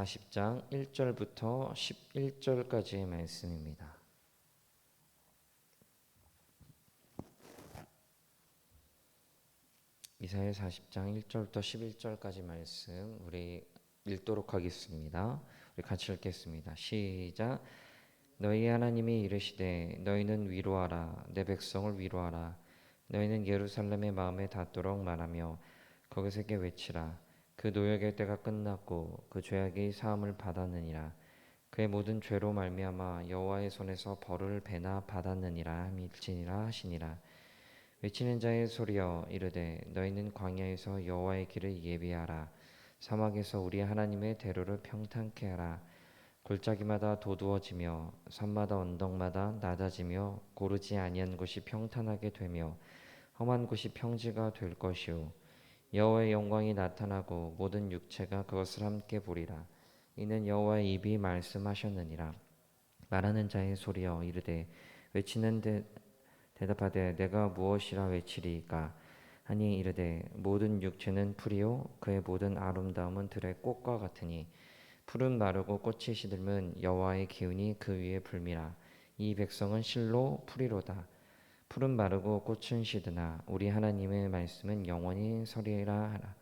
40장 1절부터 11절까지의 말씀입니다. 이사야 40장 1절부터 11절까지 말씀 우리 읽도록 하겠습니다. 우리 같이 읽겠습니다. 시작. 너희 하나님이 이르시되 너희는 위로하라 내 백성을 위로하라 너희는 예루살렘의 마음에 닿도록 말하며 거기서 게 외치라 그 노역의 때가 끝났고 그 죄악이 사함을 받았느니라. 그의 모든 죄로 말미암아 여호와의 손에서 벌을 배나 받았느니라 밀지니라 하시니라. 외치는 자의 소리여 이르되 너희는 광야에서 여호와의 길을 예비하라. 사막에서 우리 하나님의 대로를 평탄케 하라. 골짜기마다 도두어지며 산마다 언덕마다 낮아지며 고르지 아니한 곳이 평탄하게 되며 험한 곳이 평지가 될 것이요 여호와의 영광이 나타나고 모든 육체가 그것을 함께 보리라. 이는 여호와의 입이 말씀하셨느니라. 말하는 자의 소리여 이르되 외치는 데 대답하되 내가 무엇이라 외치리까? 하니 이르되 모든 육체는 풀이요 그의 모든 아름다움은 들의 꽃과 같으니 푸른 마르고 꽃이 시들면 여호와의 기운이 그 위에 불미라. 이 백성은 실로 풀이로다 푸른 마르고 꽃은 시드나 우리 하나님의 말씀은 영원히 서리라 하라.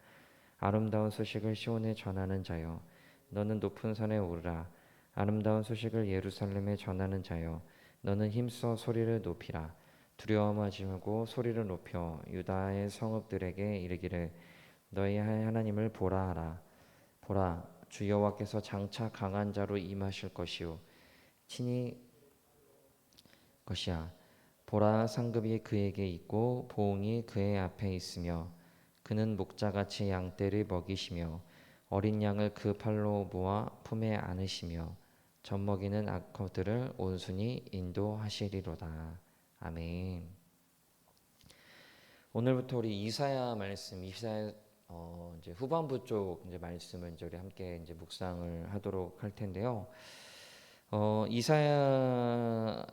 아름다운 소식을 시온에 전하는 자여 너는 높은 산에 오르라. 아름다운 소식을 예루살렘에 전하는 자여 너는 힘써 소리를 높이라. 두려워하지 말고 소리를 높여 유다의 성읍들에게 이르기를 너희 하나님을 보라 하라. 보라 주 여호와께서 장차 강한 자로 임하실 것이요 친히 것이야 보라 상급이 그에게 있고 보응이 그의 앞에 있으며 그는 목자같이 양떼를 먹이시며 어린 양을 그 팔로 모아 품에 안으시며 젖먹이는 악어들을 온순히 인도하시리로다. 아멘. 오늘부터 우리 이사야 말씀, 이사야 어 이제 후반부 쪽 이제 말씀을 이제 우리 함께 이제 묵상을 하도록 할 텐데요. 어 이사야의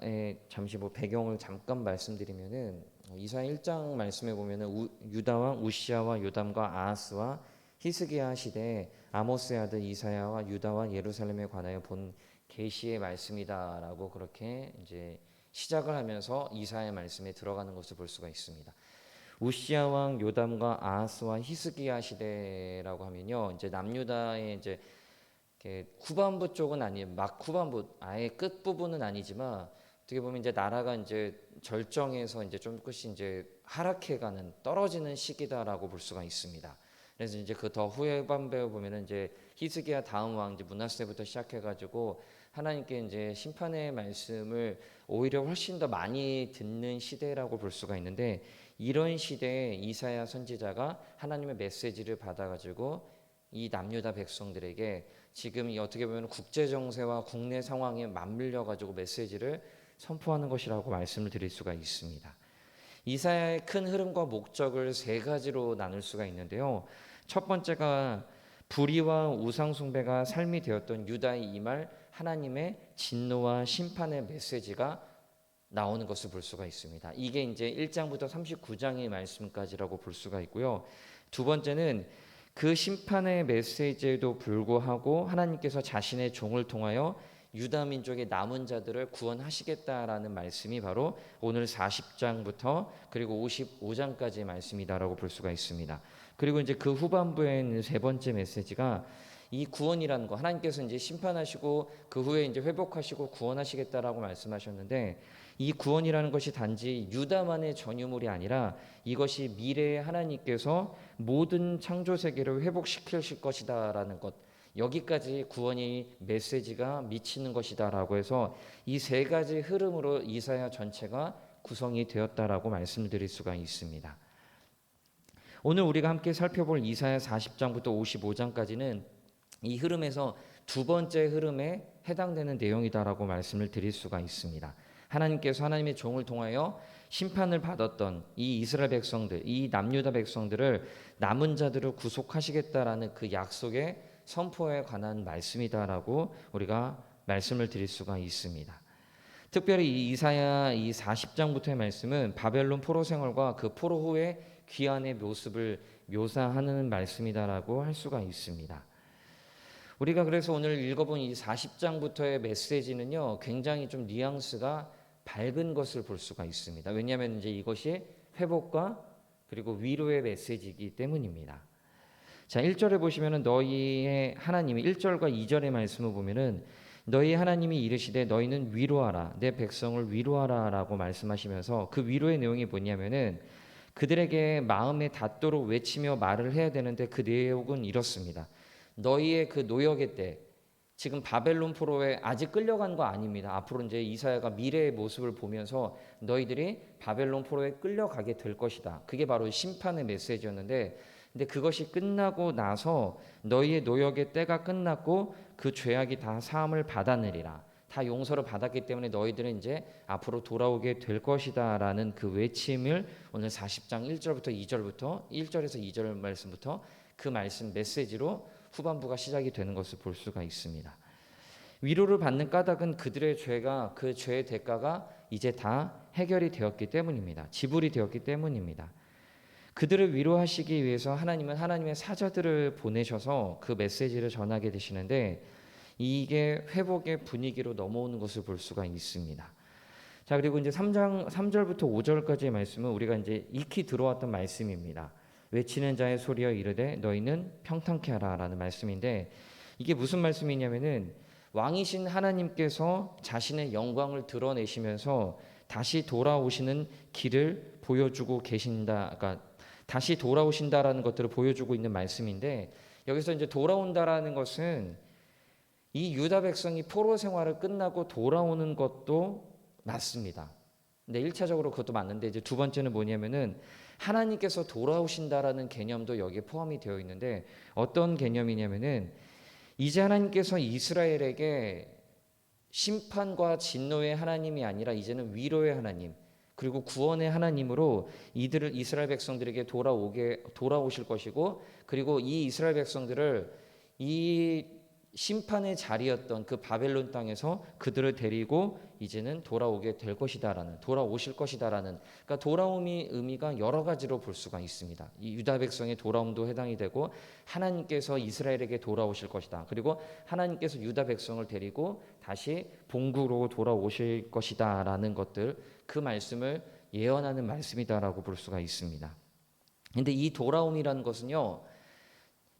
잠시 뭐 배경을 잠깐 말씀드리면은 이사야 1장 말씀에 보면은 우, 유다 왕 우시아와 요담과 아하스와 히스기야 시대 아모스의 아들 이사야와 유다와 예루살렘에 관하여 본 계시의 말씀이다라고 그렇게 이제 시작을 하면서 이사야 말씀에 들어가는 것을 볼 수가 있습니다. 우시아 왕 요담과 아하스와 히스기야 시대라고 하면요. 이제 남유다의 이제 후반부 쪽은 아니 막 후반부 아예 끝 부분은 아니지만 어떻게 보면 이제 나라가 이제 절정에서 이제 조금씩 이제 하락해가는 떨어지는 시기다라고 볼 수가 있습니다. 그래서 이제 그 더 후반부에 보면은 이제 히스기야 다음 왕 이제 문하세부터 시작해가지고 하나님께 이제 심판의 말씀을 오히려 훨씬 더 많이 듣는 시대라고 볼 수가 있는데 이런 시대에 이사야 선지자가 하나님의 메시지를 받아가지고 이 남유다 백성들에게 지금 이 어떻게 보면 국제 정세와 국내 상황에 맞물려 가지고 메시지를 선포하는 것이라고 말씀을 드릴 수가 있습니다. 이사야의 큰 흐름과 목적을 세 가지로 나눌 수가 있는데요. 첫 번째가 불의와 우상 숭배가 삶이 되었던 유다의 이 말 하나님의 진노와 심판의 메시지가 나오는 것을 볼 수가 있습니다. 이게 이제 1장부터 39장의 말씀까지라고 볼 수가 있고요. 두 번째는 그 심판의 메시지에도 불구하고 하나님께서 자신의 종을 통하여 유다 민족의 남은 자들을 구원하시겠다라는 말씀이 바로 오늘 40장부터 그리고 55장까지의 말씀이다라고 볼 수가 있습니다. 그리고 이제 그 후반부에 있는 세 번째 메시지가 이 구원이라는 거 하나님께서 이제 심판하시고 그 후에 이제 회복하시고 구원하시겠다라고 말씀하셨는데 이 구원이라는 것이 단지 유다만의 전유물이 아니라 이것이 미래에 하나님께서 모든 창조 세계를 회복시키실 것이다라는 것 여기까지 구원이 메시지가 미치는 것이다라고 해서 이 세 가지 흐름으로 이사야 전체가 구성이 되었다라고 말씀드릴 수가 있습니다. 오늘 우리가 함께 살펴볼 이사야 40장부터 55장까지는 이 흐름에서 두 번째 흐름에 해당되는 내용이다라고 말씀을 드릴 수가 있습니다. 하나님께서 하나님의 종을 통하여 심판을 받았던 이 이스라엘 백성들, 이 남유다 백성들을 남은 자들을 구속하시겠다라는 그 약속의 선포에 관한 말씀이다라고 우리가 말씀을 드릴 수가 있습니다. 특별히 이 이사야 이 40장부터의 말씀은 바벨론 포로 생활과 그 포로 후의 귀환의 모습을 묘사하는 말씀이다라고 할 수가 있습니다. 우리가 그래서 오늘 읽어본 이 40장부터의 메시지는요, 굉장히 좀 뉘앙스가 밝은 것을 볼 수가 있습니다. 왜냐하면 이제 이것이 회복과 그리고 위로의 메시지이기 때문입니다. 자, 1절에 보시면은 너희의 하나님이 1절과 2절의 말씀을 보면은 너희 하나님이 이르시되 너희는 위로하라 내 백성을 위로하라라고 말씀하시면서 그 위로의 내용이 뭐냐면은 그들에게 마음에 닿도록 외치며 말을 해야 되는데 그 내용은 이렇습니다. 너희의 그 노역의 때 지금 바벨론 포로에 아직 끌려간 거 아닙니다. 앞으로 이제 이사야가 미래의 모습을 보면서 너희들이 바벨론 포로에 끌려가게 될 것이다. 그게 바로 심판의 메시지였는데 근데 그것이 끝나고 나서 너희의 노역의 때가 끝났고 그 죄악이 다 사함을 받아내리라. 다 용서를 받았기 때문에 너희들은 이제 앞으로 돌아오게 될 것이다라는 그 외침을 오늘 40장 1절부터 2절부터 1절에서 2절 말씀부터 그 말씀 메시지로 후반부가 시작이 되는 것을 볼 수가 있습니다. 위로를 받는 까닭은 그들의 죄가 그 죄의 대가가 이제 다 해결이 되었기 때문입니다. 지불이 되었기 때문입니다. 그들을 위로하시기 위해서 하나님은 하나님의 사자들을 보내셔서 그 메시지를 전하게 되시는데 이게 회복의 분위기로 넘어오는 것을 볼 수가 있습니다. 자, 그리고 이제 3장 3절부터 5절까지의 말씀은 우리가 이제 익히 들어왔던 말씀입니다. 외치는 자의 소리여 이르되 너희는 평탄케 하라라는 말씀인데 이게 무슨 말씀이냐면은 왕이신 하나님께서 자신의 영광을 드러내시면서 다시 돌아오시는 길을 보여주고 계신다. 그러니까 다시 돌아오신다라는 것들을 보여주고 있는 말씀인데 여기서 이제 돌아온다라는 것은 이 유다 백성이 포로 생활을 끝나고 돌아오는 것도 맞습니다. 근데 1차적으로 그것도 맞는데 이제 두 번째는 뭐냐면은 하나님께서 돌아오신다라는 개념도 여기에 포함이 되어 있는데 어떤 개념이냐면은 이제 하나님께서 이스라엘에게 심판과 진노의 하나님이 아니라 이제는 위로의 하나님 그리고 구원의 하나님으로 이들을 이스라엘 백성들에게 돌아오게 돌아오실 것이고 그리고 이 이스라엘 백성들을 이 심판의 자리였던 그 바벨론 땅에서 그들을 데리고 이제는 돌아오게 될 것이다라는 돌아오실 것이다라는 그러니까 돌아옴이 의미가 여러 가지로 볼 수가 있습니다. 이 유다 백성의 돌아옴도 해당이 되고 하나님께서 이스라엘에게 돌아오실 것이다. 그리고 하나님께서 유다 백성을 데리고 다시 본국으로 돌아오실 것이다라는 것들 그 말씀을 예언하는 말씀이다라고 볼 수가 있습니다. 근데 이 돌아옴이라는 것은요.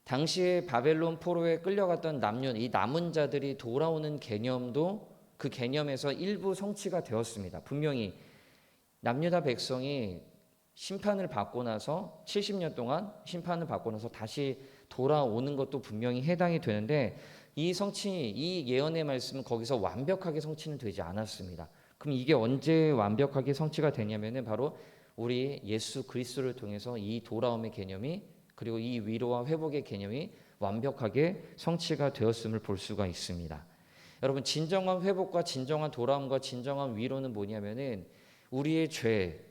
당시에 바벨론 포로에 끌려갔던 남녀 이 남은 자들이 돌아오는 개념도 그 개념에서 일부 성취가 되었습니다. 분명히 남유다 백성이 심판을 받고 나서 70년 동안 심판을 받고 나서 다시 돌아오는 것도 분명히 해당이 되는데 이 성취 이 예언의 말씀은 거기서 완벽하게 성취는 되지 않았습니다. 그럼 이게 언제 완벽하게 성취가 되냐면은 바로 우리 예수 그리스도를 통해서 이 돌아옴의 개념이 그리고 이 위로와 회복의 개념이 완벽하게 성취가 되었음을 볼 수가 있습니다. 여러분 진정한 회복과 진정한 돌아옴과 진정한 위로는 뭐냐면은 우리의 죄,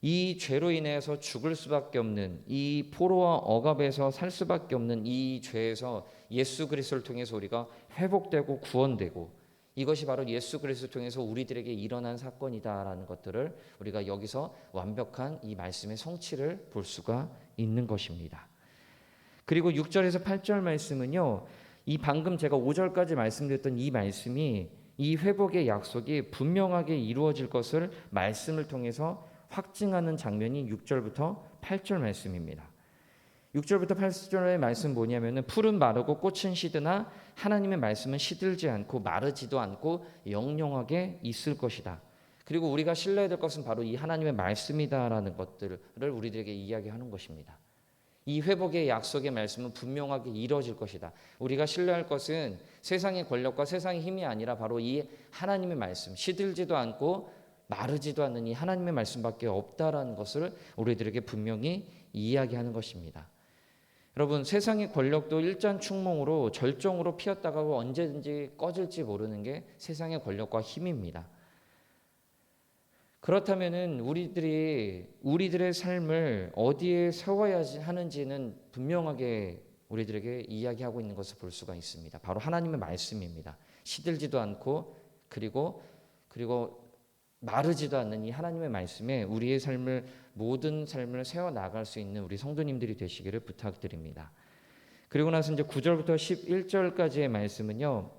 이 죄로 인해서 죽을 수밖에 없는 이 포로와 억압에서 살 수밖에 없는 이 죄에서 예수 그리스도를 통해서 우리가 회복되고 구원되고 이것이 바로 예수 그리스도를 통해서 우리들에게 일어난 사건이다라는 것들을 우리가 여기서 완벽한 이 말씀의 성취를 볼 수가 있는 것입니다. 그리고 6절에서 8절 말씀은요. 이 방금 제가 5절까지 말씀드렸던 이 말씀이 이 회복의 약속이 분명하게 이루어질 것을 말씀을 통해서 확증하는 장면이 6절부터 8절 말씀입니다. 6절부터 8절의 말씀 뭐냐면은 풀은 마르고 꽃은 시드나 하나님의 말씀은 시들지 않고 마르지도 않고 영영하게 있을 것이다. 그리고 우리가 신뢰해야 될 것은 바로 이 하나님의 말씀이다라는 것들을 우리들에게 이야기하는 것입니다. 이 회복의 약속의 말씀은 분명하게 이루어질 것이다. 우리가 신뢰할 것은 세상의 권력과 세상의 힘이 아니라 바로 이 하나님의 말씀, 시들지도 않고 마르지도 않는 이 하나님의 말씀밖에 없다라는 것을 우리들에게 분명히 이야기하는 것입니다. 여러분 세상의 권력도 일잔충몽으로 절정으로 피었다가 언제든지 꺼질지 모르는 게 세상의 권력과 힘입니다. 그렇다면은 우리들이 우리들의 삶을 어디에 세워야 하는지는 분명하게 우리들에게 이야기하고 있는 것을 볼 수가 있습니다. 바로 하나님의 말씀입니다. 시들지도 않고 그리고 그리고 마르지도 않는 이 하나님의 말씀에 우리의 삶을 모든 삶을 세워 나갈 수 있는 우리 성도님들이 되시기를 부탁드립니다. 그리고 나서 이제 9절부터 11절까지의 말씀은요.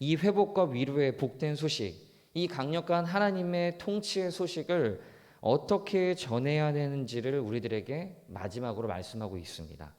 이 회복과 위로의 복된 소식, 이 강력한 하나님의 통치의 소식을 어떻게 전해야 되는지를 우리들에게 마지막으로 말씀하고 있습니다.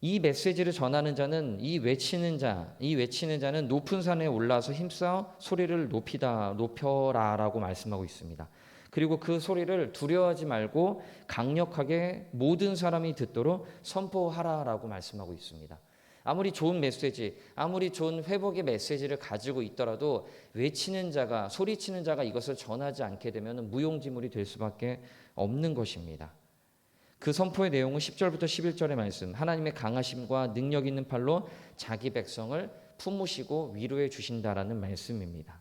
이 메시지를 전하는 자는 이 외치는 자, 이 외치는 자는 높은 산에 올라서 힘써 소리를 높이다, 높여라라고 말씀하고 있습니다. 그리고 그 소리를 두려워하지 말고 강력하게 모든 사람이 듣도록 선포하라라고 말씀하고 있습니다. 아무리 좋은 메시지, 아무리 좋은 회복의 메시지를 가지고 있더라도 외치는 자가, 소리치는 자가 이것을 전하지 않게 되면 무용지물이 될 수밖에 없는 것입니다. 그 선포의 내용은 10절부터 11절의 말씀. 하나님의 강하심과 능력 있는 팔로 자기 백성을 품으시고 위로해 주신다라는 말씀입니다.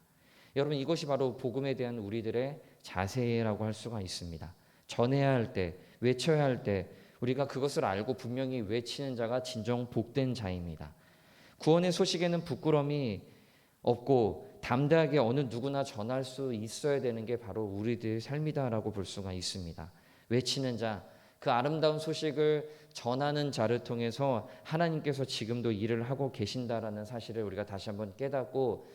여러분 이것이 바로 복음에 대한 우리들의 자세라고 할 수가 있습니다. 전해야 할 때, 외쳐야 할 때 우리가 그것을 알고 분명히 외치는 자가 진정 복된 자입니다. 구원의 소식에는 부끄러움이 없고 담대하게 어느 누구나 전할 수 있어야 되는 게 바로 우리들의 삶이다라고 볼 수가 있습니다. 외치는 자, 그 아름다운 소식을 전하는 자를 통해서 하나님께서 지금도 일을 하고 계신다라는 사실을 우리가 다시 한번 깨닫고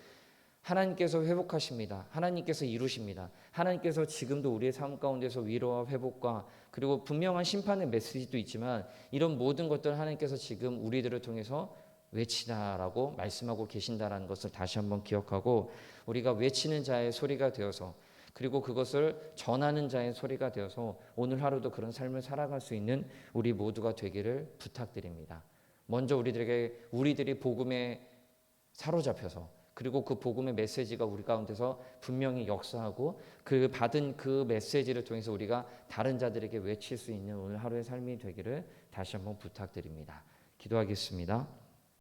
하나님께서 회복하십니다. 하나님께서 이루십니다. 하나님께서 지금도 우리의 삶 가운데서 위로와 회복과 그리고 분명한 심판의 메시지도 있지만 이런 모든 것들 하나님께서 지금 우리들을 통해서 외치다라고 말씀하고 계신다라는 것을 다시 한번 기억하고 우리가 외치는 자의 소리가 되어서 그리고 그것을 전하는 자의 소리가 되어서 오늘 하루도 그런 삶을 살아갈 수 있는 우리 모두가 되기를 부탁드립니다. 먼저 우리들에게 우리들이 복음에 사로잡혀서 그리고 그 복음의 메시지가 우리 가운데서 분명히 역사하고 그 받은 그 메시지를 통해서 우리가 다른 자들에게 외칠 수 있는 오늘 하루의 삶이 되기를 다시 한번 부탁드립니다. 기도하겠습니다.